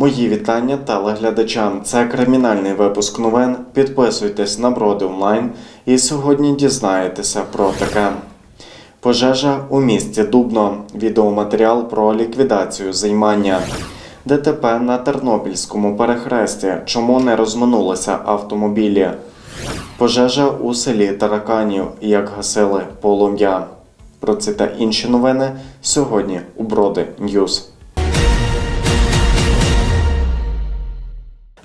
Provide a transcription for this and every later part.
Мої вітання телеглядачам. Це кримінальний випуск новин. Підписуйтесь на Броди онлайн і сьогодні дізнаєтеся про таке. Пожежа у місті Дубно. Відеоматеріал про ліквідацію займання. ДТП на Тернопільському перехресті. Чому не розминулися автомобілі? Пожежа у селі Тараканів. Як гасили полум'я. Про це та інші новини сьогодні у Броди Ньюз.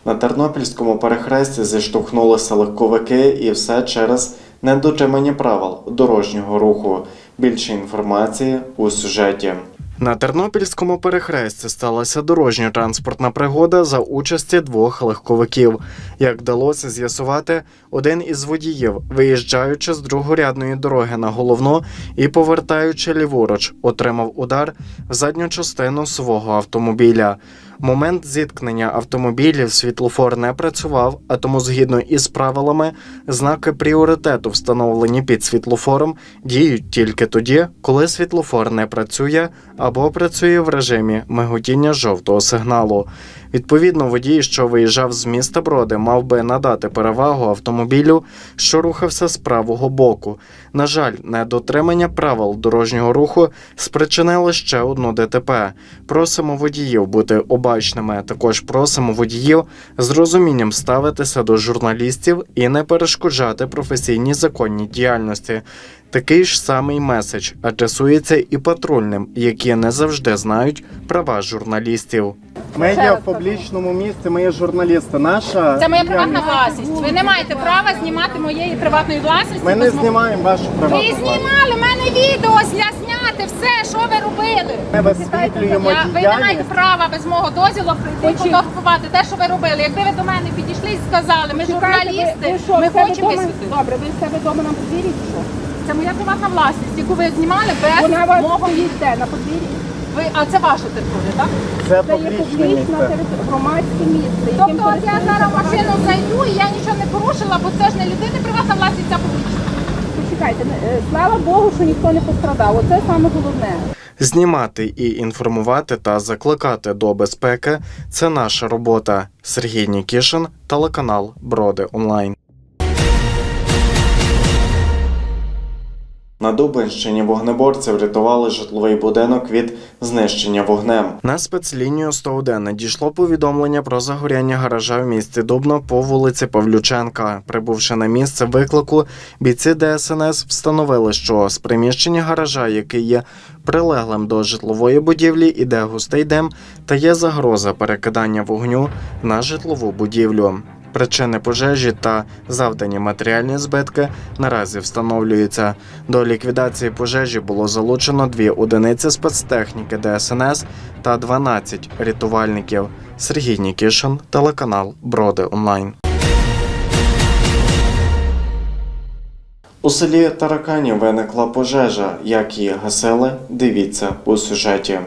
На Тернопільському перехресті зіштовхнулися легковики і все через недотримання правил дорожнього руху. Більше інформації у сюжеті. На Тернопільському перехресті сталася дорожньо-транспортна пригода за участі двох легковиків. Як вдалося з'ясувати, один із водіїв, виїжджаючи з другорядної дороги на головну і повертаючи ліворуч, отримав удар в задню частину свого автомобіля. Момент зіткнення автомобілів світлофор не працював, а тому, згідно із правилами, знаки пріоритету, встановлені під світлофором, діють тільки тоді, коли світлофор не працює або працює в режимі миготіння жовтого сигналу. Відповідно, водій, що виїжджав з міста Броди, мав би надати перевагу автомобілю, що рухався з правого боку. На жаль, недотримання правил дорожнього руху спричинило ще одну ДТП. Просимо водіїв бути обачними. Також просимо водіїв з розумінням ставитися до журналістів і не перешкоджати професійній законній діяльності. Такий ж самий меседж адресується і патрульним, які не завжди знають права журналістів. Ми є в публічному місці, ми є журналісти. Наша Це моя приватна власність. Ви не маєте права знімати моєї приватної власності. Ми не знімаємо вашу Ви приватну власність. знімали в мене відео, зняти все, що ви робили. Ми висвітлюємо Я, ви не діяльність. маєте права без мого дозвілу прийти і фотографувати те, що ви робили. Якби ви до мене підійшли і сказали, ми журналісти, ми хочемо висвітлити. Добре, ви в себе вдома на подвір'ї чи що? Це моя приватна власність, яку ви знімали без Вона вас мого. стоїть? На подвір'ї? Ви, а це ваша територія, так? Це Це є публічне публічна місце. територія, громадське місце. яким Тобто от я користуються зараз багато машину зайду і я нічого не порушила, бо це ж не людини приватна власність, а публічна. Почекайте, е, слава Богу, що ніхто не пострадав. Оце саме головне. Знімати і інформувати та закликати до безпеки це наша робота. Сергій Нікішин, телеканал Броди Онлайн. На Дубинщині вогнеборці врятували житловий будинок від знищення вогнем. На спецлінію 101 надійшло повідомлення про загоряння гаража в місті Дубно по вулиці Павлюченка. Прибувши на місце виклику, бійці ДСНС встановили, що з приміщення гаража, який є прилеглим до житлової будівлі, іде густий дим та є загроза перекидання вогню на житлову будівлю. Причини пожежі та завдані матеріальні збитки наразі встановлюються. До ліквідації пожежі було залучено дві одиниці спецтехніки ДСНС та 12 рятувальників. Сергій Нікішин, телеканал Броди Онлайн. У селі Таракані виникла пожежа. Як її гасили, дивіться у сюжеті.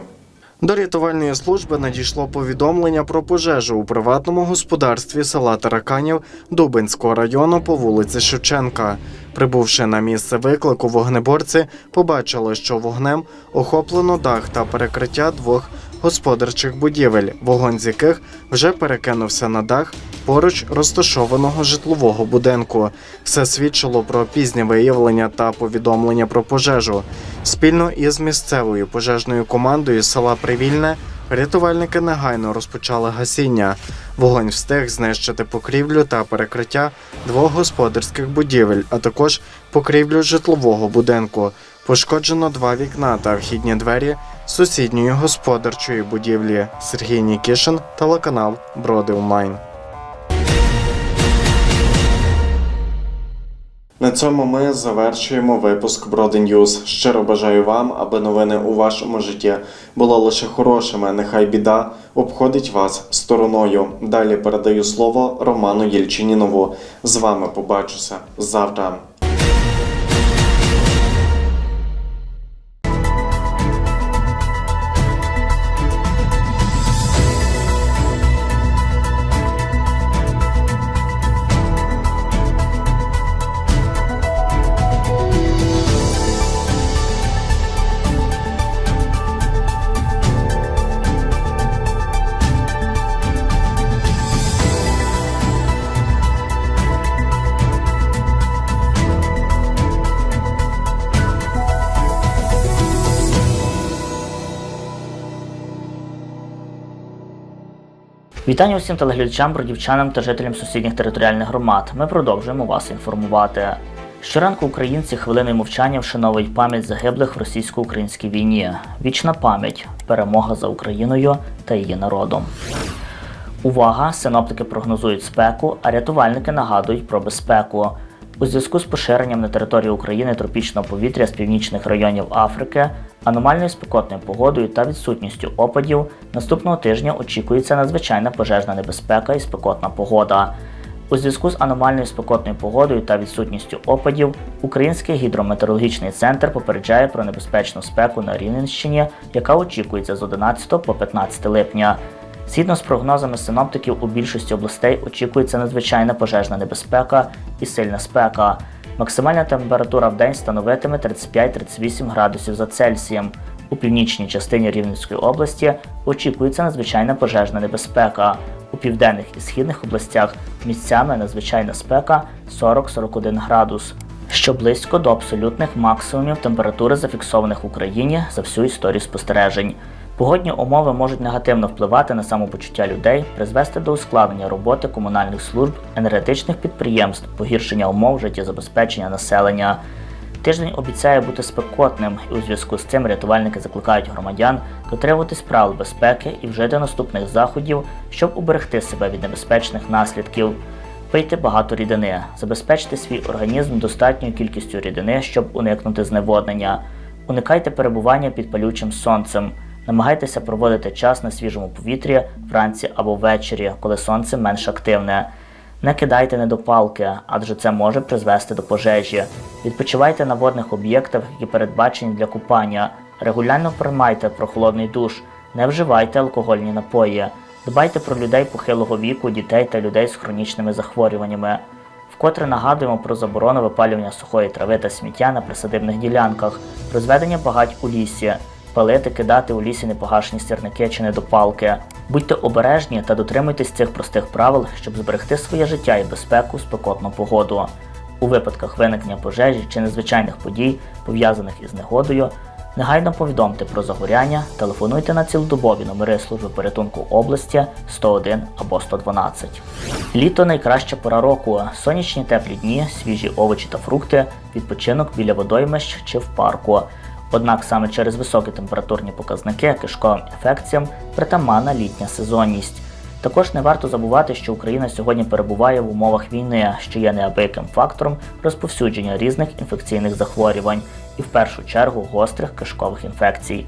До рятувальної служби надійшло повідомлення про пожежу у приватному господарстві села Тараканів Дубинського району по вулиці Шевченка. Прибувши на місце виклику, вогнеборці побачили, що вогнем охоплено дах та перекриття двох господарчих будівель, вогонь з яких вже перекинувся на дах поруч розташованого житлового будинку. Все свідчило про пізнє виявлення та повідомлення про пожежу. Спільно із місцевою пожежною командою села Привільне рятувальники негайно розпочали гасіння. Вогонь встиг знищити покрівлю та перекриття двох господарських будівель, а також покрівлю житлового будинку. Пошкоджено два вікна та вхідні двері сусідньої господарчої будівлі. Сергій Нікішин, телеканал Броди Онлайн. На цьому ми завершуємо випуск Броди Ньюз. Щиро бажаю вам, аби новини у вашому житті були лише хорошими. Нехай біда обходить вас стороною. Далі передаю слово Роману Єльчинінову. З вами побачуся завтра. Вітання усім телеглядачам, бродівчанам та жителям сусідніх територіальних громад. Ми продовжуємо вас інформувати. Щоранку українці хвилиною мовчання вшановують пам'ять загиблих в російсько-українській війні. Вічна пам'ять, перемога за Україною та її народом. Увага! Синоптики прогнозують спеку, а рятувальники нагадують про безпеку. У зв'язку з поширенням на території України тропічного повітря з північних районів Африки, аномальною спекотною погодою та відсутністю опадів, наступного тижня очікується надзвичайна пожежна небезпека і спекотна погода. У зв'язку з аномальною спекотною погодою та відсутністю опадів, Український гідрометеорологічний центр попереджає про небезпечну спеку на Рівненщині, яка очікується з 11 по 15 липня. Згідно з прогнозами синоптиків, у більшості областей очікується надзвичайна пожежна небезпека і сильна спека. Максимальна температура в день становитиме 35-38 градусів за Цельсієм. У північній частині Рівненської області очікується надзвичайна пожежна небезпека. У південних і східних областях місцями надзвичайна спека 40-41 градус, що близько до абсолютних максимумів температури, зафіксованих в Україні за всю історію спостережень. Погодні умови можуть негативно впливати на самопочуття людей, призвести до ускладнення роботи комунальних служб, енергетичних підприємств, погіршення умов життєзабезпечення населення. Тиждень обіцяє бути спекотним, і у зв'язку з цим рятувальники закликають громадян дотримуватись правил безпеки і вжити наступних заходів, щоб уберегти себе від небезпечних наслідків. Пийте багато рідини, забезпечте свій організм достатньою кількістю рідини, щоб уникнути зневоднення. Уникайте перебування під палючим сонцем. Намагайтеся проводити час на свіжому повітрі вранці або ввечері, коли сонце менш активне. Не кидайте недопалки, адже це може призвести до пожежі. Відпочивайте на водних об'єктах, які передбачені для купання. Регулярно приймайте прохолодний душ, не вживайте алкогольні напої. Дбайте про людей похилого віку, дітей та людей з хронічними захворюваннями. Вкотре нагадуємо про заборону випалювання сухої трави та сміття на присадибних ділянках, розведення багать у лісі, палити, кидати у лісі непогашені сірники чи недопалки. Будьте обережні та дотримуйтесь цих простих правил, щоб зберегти своє життя і безпеку в спекотну погоду. У випадках виникнення пожежі чи незвичайних подій, пов'язаних із негодою, негайно повідомте про загоряння, телефонуйте на цілодобові номери служби порятунку області 101 або 112. Літо найкраща пора року, сонячні теплі дні, свіжі овочі та фрукти, відпочинок біля водоймищ чи в парку. Однак саме через високі температурні показники кишковим інфекціям притаманна літня сезонність. Також не варто забувати, що Україна сьогодні перебуває в умовах війни, що є неабияким фактором розповсюдження різних інфекційних захворювань і в першу чергу гострих кишкових інфекцій.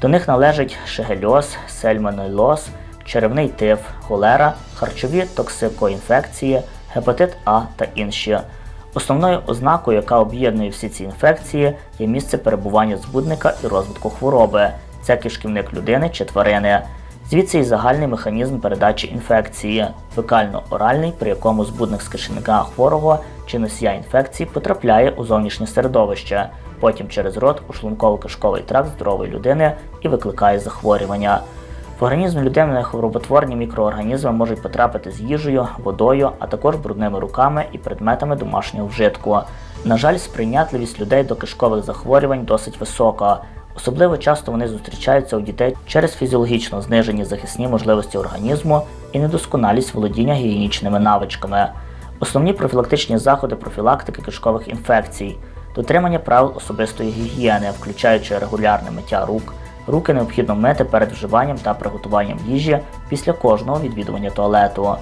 До них належать шегельоз, сельмонельоз, черевний тиф, холера, харчові токсикоінфекції, гепатит А та інші. Основною ознакою, яка об'єднує всі ці інфекції, є місце перебування збудника і розвитку хвороби. Це кишківник людини чи тварини. Звідси і загальний механізм передачі інфекції, фекально-оральний, при якому збудник з кишківника хворого чи носія інфекції потрапляє у зовнішнє середовище, потім через рот у шлунково-кишковий тракт здорової людини і викликає захворювання. В організм людини хвороботворні мікроорганізми можуть потрапити з їжею, водою, а також брудними руками і предметами домашнього вжитку. На жаль, сприйнятливість людей до кишкових захворювань досить висока. Особливо часто вони зустрічаються у дітей через фізіологічно знижені захисні можливості організму і недосконалість володіння гігієнічними навичками. Основні профілактичні заходи профілактики кишкових інфекцій, дотримання правил особистої гігієни, включаючи регулярне миття рук. Руки необхідно мити перед вживанням та приготуванням їжі після кожного відвідування туалету.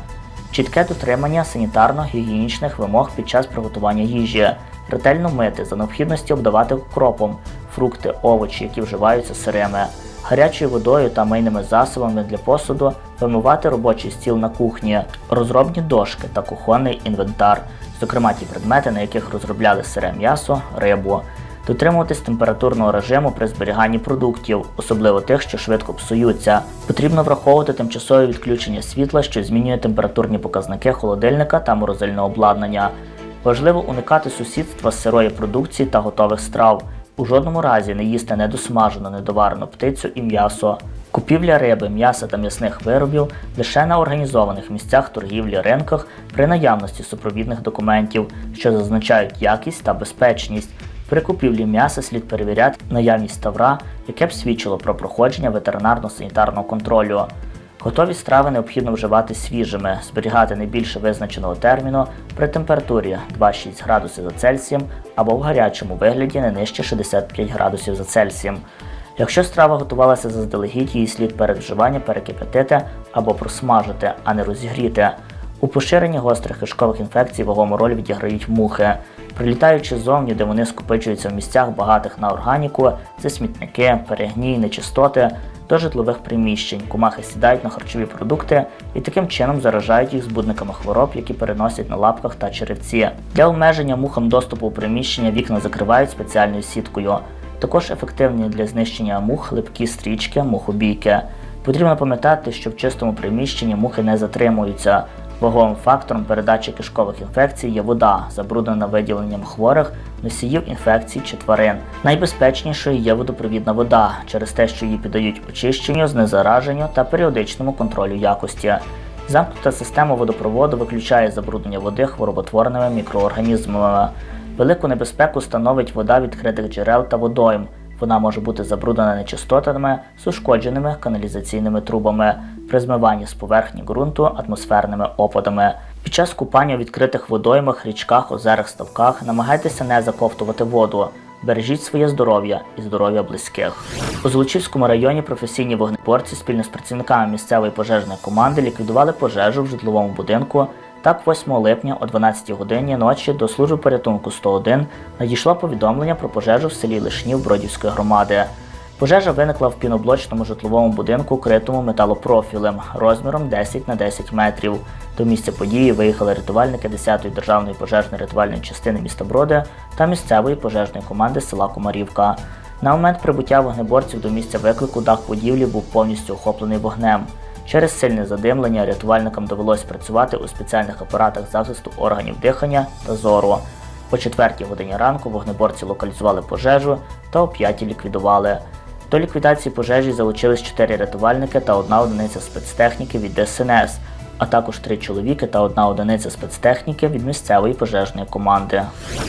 Чітке дотримання санітарно-гігієнічних вимог під час приготування їжі, ретельно мити за необхідності обдавати укропом, фрукти, овочі, які вживаються сирими, гарячою водою та мийними засобами для посуду, вимивати робочий стіл на кухні, розробні дошки та кухонний інвентар, зокрема ті предмети, на яких розробляли сире м'ясо, рибу. Дотримуватись температурного режиму при зберіганні продуктів, особливо тих, що швидко псуються. Потрібно враховувати тимчасове відключення світла, що змінює температурні показники холодильника та морозильного обладнання. Важливо уникати сусідства з сирої продукції та готових страв. У жодному разі не їсти недосмажену, недоварену птицю і м'ясо. Купівля риби, м'яса та м'ясних виробів лише на організованих місцях торгівлі ринках при наявності супровідних документів, що зазначають якість та безпечність. При купівлі м'яса слід перевіряти наявність тавра, яке б свідчило про проходження ветеринарно-санітарного контролю. Готові страви необхідно вживати свіжими, зберігати не більше визначеного терміну при температурі 2-6 градусів за Цельсієм або в гарячому вигляді не нижче 65 градусів за Цельсієм. Якщо страва готувалася заздалегідь, її слід перед вживанням перекипятити або просмажити, а не розігріти. У поширенні гострих кишкових інфекцій вагому роль відіграють мухи. Прилітаючи ззовні, де вони скопичуються в місцях багатих на органіку, це смітники, перегній, нечистоти до житлових приміщень. Комахи сідають на харчові продукти і таким чином заражають їх збудниками хвороб, які переносять на лапках та черевці. Для обмеження мухам доступу у приміщення вікна закривають спеціальною сіткою. Також ефективні для знищення мух липкі стрічки, мухобійки. Потрібно пам'ятати, що в чистому приміщенні мухи не затримуються. Ваговим фактором передачі кишкових інфекцій є вода, забруднена виділенням хворих, носіїв інфекцій чи тварин. Найбезпечнішою є водопровідна вода через те, що її піддають очищенню, знезараженню та періодичному контролю якості. Замкнута система водопроводу виключає забруднення води хвороботворними мікроорганізмами. Велику небезпеку становить вода відкритих джерел та водойм. Вона може бути забруднена нечистотами з ушкодженими каналізаційними трубами при змиванні з поверхні ґрунту атмосферними опадами. Під час купання у відкритих водоймах, річках, озерах, ставках намагайтеся не заковтувати воду. Бережіть своє здоров'я і здоров'я близьких. У Золочівському районі професійні вогнеборці спільно з працівниками місцевої пожежної команди ліквідували пожежу в житловому будинку. Так, 8 липня о 12 годині ночі до служби порятунку 101 надійшло повідомлення про пожежу в селі Лишнів Бродівської громади. Пожежа виникла в піноблочному житловому будинку, критому металопрофілем розміром 10 на 10 метрів. До місця події виїхали рятувальники 10-ї державної пожежної рятувальної частини міста Броди та місцевої пожежної команди села Комарівка. На момент прибуття вогнеборців до місця виклику дах будівлі був повністю охоплений вогнем. Через сильне задимлення рятувальникам довелось працювати у спеціальних апаратах захисту органів дихання та зору. О 4 годині ранку вогнеборці локалізували пожежу та о 5 ліквідували. До ліквідації пожежі залучились 4 рятувальники та одна одиниця спецтехніки від ДСНС, а також 3 чоловіки та одна одиниця спецтехніки від місцевої пожежної команди.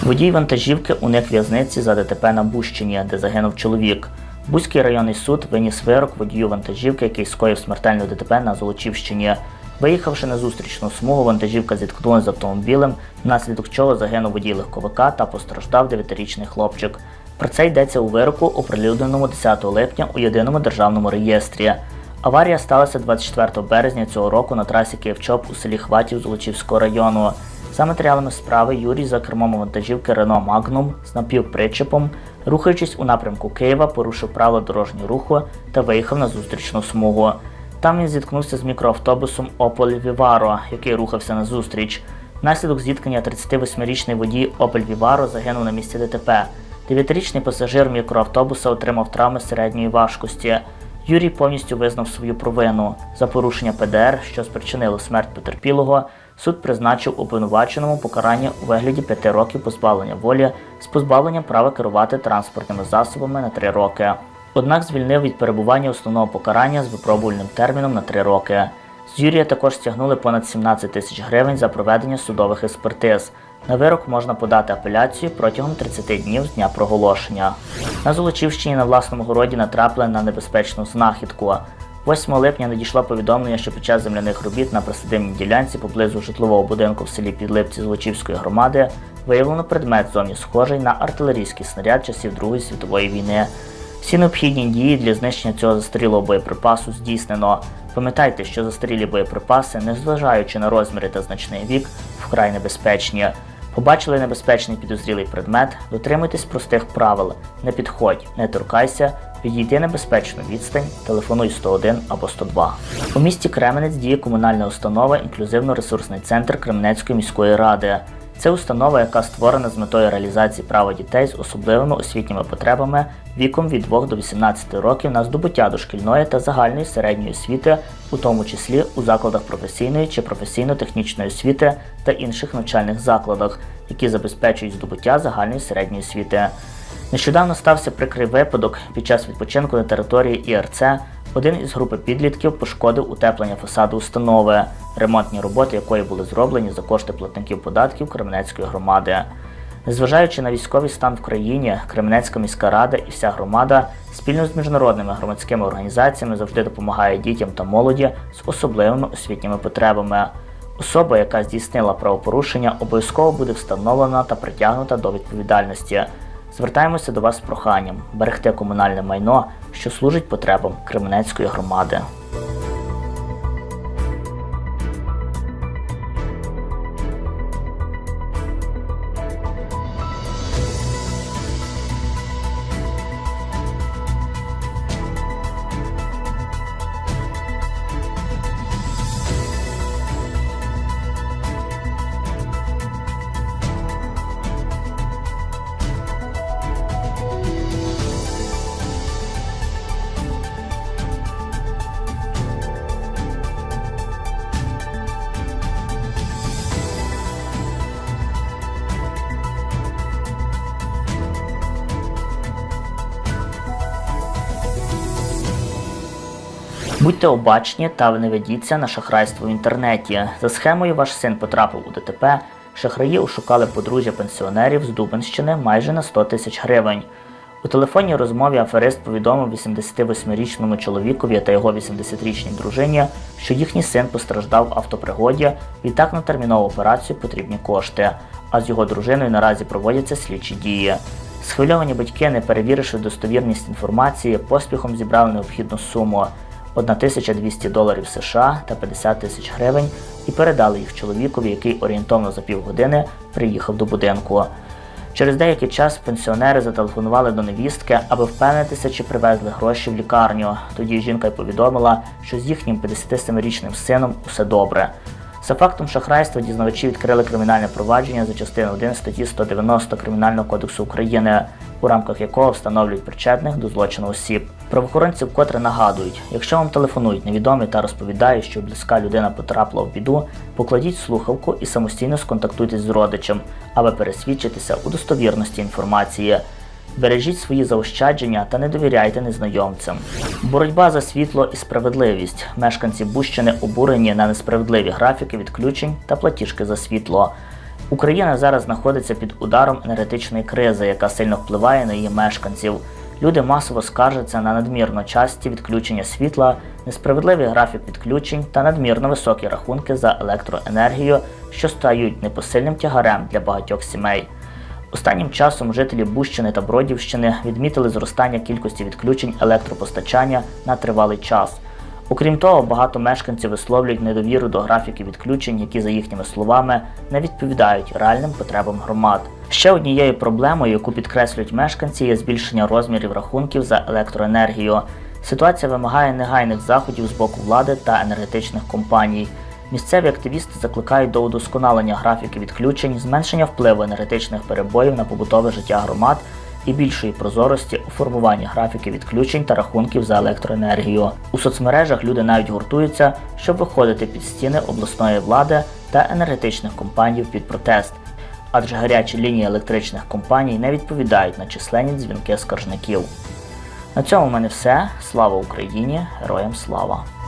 Водій вантажівки уник в'язниці за ДТП на Бущині, де загинув чоловік. Бузький районний суд виніс вирок водію вантажівки, який скоїв смертельне ДТП на Золочівщині. Виїхавши на зустрічну смугу, вантажівка зіткнулася з автомобілем, внаслідок чого загинув водій легковика та постраждав 9-річний хлопчик. Про це йдеться у вироку, оприлюдненому 10 липня у єдиному державному реєстрі. Аварія сталася 24 березня цього року на трасі Київчоп у селі Хватів Золочівського району. За матеріалами справи Юрій за кермом вантажівки Рено Магнум з напівпричепом, рухаючись у напрямку Києва, порушив правила дорожнього руху та виїхав на зустрічну смугу. Там він зіткнувся з мікроавтобусом Opel Vivaro, який рухався на зустріч. Внаслідок зіткнення 38-річний водій Opel Vivaro загинув на місці ДТП. 9-річний пасажир мікроавтобуса отримав травми середньої важкості. Юрій повністю визнав свою провину за порушення ПДР, що спричинило смерть потерпілого. Суд призначив обвинуваченому покарання у вигляді 5 років позбавлення волі з позбавленням права керувати транспортними засобами на 3 роки. Однак звільнив від перебування основного покарання з випробувальним терміном на 3 роки. З Юрія також стягнули понад 17 тисяч гривень за проведення судових експертиз. На вирок можна подати апеляцію протягом 30 днів з дня проголошення. На Золочівщині на власному городі натрапили на небезпечну знахідку. 8 липня надійшло повідомлення, що під час земляних робіт на присадибній ділянці поблизу житлового будинку в селі Підлипці Золочівської громади виявлено предмет зовні схожий на артилерійський снаряд часів Другої світової війни. Всі необхідні дії для знищення цього застарілого боєприпасу здійснено. Пам'ятайте, що застарілі боєприпаси, незважаючи на розміри та значний вік, вкрай небезпечні. Побачили небезпечний підозрілий предмет, дотримуйтесь простих правил. Не підходь, не торкайся, відійди небезпечну відстань, телефонуй 101 або 102. У місті Кременець діє комунальна установа інклюзивно-ресурсний центр Кременецької міської ради. Це установа, яка створена з метою реалізації права дітей з особливими освітніми потребами віком від 2 до 18 років на здобуття дошкільної та загальної середньої освіти, у тому числі у закладах професійної чи професійно-технічної освіти та інших навчальних закладах, які забезпечують здобуття загальної середньої освіти. Нещодавно стався прикрий випадок під час відпочинку на території ІРЦ. Один із групи підлітків пошкодив утеплення фасаду установи, ремонтні роботи якої були зроблені за кошти платників податків Кременецької громади. Незважаючи на військовий стан в країні, Кременецька міська рада і вся громада спільно з міжнародними громадськими організаціями завжди допомагає дітям та молоді з особливими освітніми потребами. Особа, яка здійснила правопорушення, обов'язково буде встановлена та притягнута до відповідальності. Звертаємося до вас з проханням берегти комунальне майно, що служить потребам Кременецької громади. Будьте обачні та не ведіться на шахрайство в інтернеті. За схемою ваш син потрапив у ДТП. Шахраї ошукали подружжя пенсіонерів з Дубенщини майже на 100 тисяч гривень. У телефонній розмові аферист повідомив 88-річному чоловікові та його 80-річній дружині, що їхній син постраждав в автопригоді, відтак на термінову операцію потрібні кошти. А з його дружиною наразі проводяться слідчі дії. Схвильовані батьки, не перевіривши достовірність інформації, поспіхом зібрали необхідну суму 1200 доларів США та 50 тисяч гривень і передали їх чоловікові, який орієнтовно за півгодини приїхав до будинку. Через деякий час пенсіонери зателефонували до невістки, аби впевнитися, чи привезли гроші в лікарню. Тоді жінка й повідомила, що з їхнім 57-річним сином усе добре. За фактом шахрайства дізнавачі відкрили кримінальне провадження за частиною 1 статті 190 Кримінального кодексу України, у рамках якого встановлюють причетних до злочину осіб. Правоохоронці вкотре нагадують, якщо вам телефонують невідомі та розповідають, що близька людина потрапила в біду, покладіть слухавку і самостійно сконтактуйтесь з родичем, аби пересвідчитися у достовірності інформації. Бережіть свої заощадження та не довіряйте незнайомцям. Боротьба за світло і справедливість. Мешканці Бущини обурені на несправедливі графіки відключень та платіжки за світло. Україна зараз знаходиться під ударом енергетичної кризи, яка сильно впливає на її мешканців. Люди масово скаржаться на надмірно часті відключення світла, несправедливий графік відключень та надмірно високі рахунки за електроенергію, що стають непосильним тягарем для багатьох сімей. Останнім часом жителі Бущини та Бродівщини відмітили зростання кількості відключень електропостачання на тривалий час. Окрім того, багато мешканців висловлюють недовіру до графіків відключень, які, за їхніми словами, не відповідають реальним потребам громад. Ще однією проблемою, яку підкреслюють мешканці, є збільшення розмірів рахунків за електроенергію. Ситуація вимагає негайних заходів з боку влади та енергетичних компаній. Місцеві активісти закликають до удосконалення графіків відключень, зменшення впливу енергетичних перебоїв на побутове життя громад і більшої прозорості у формуванні графіків відключень та рахунків за електроенергію. У соцмережах люди навіть гуртуються, щоб виходити під стіни обласної влади та енергетичних компаній під протест. Адже гарячі лінії електричних компаній не відповідають на численні дзвінки скаржників. На цьому в мене все. Слава Україні! Героям слава!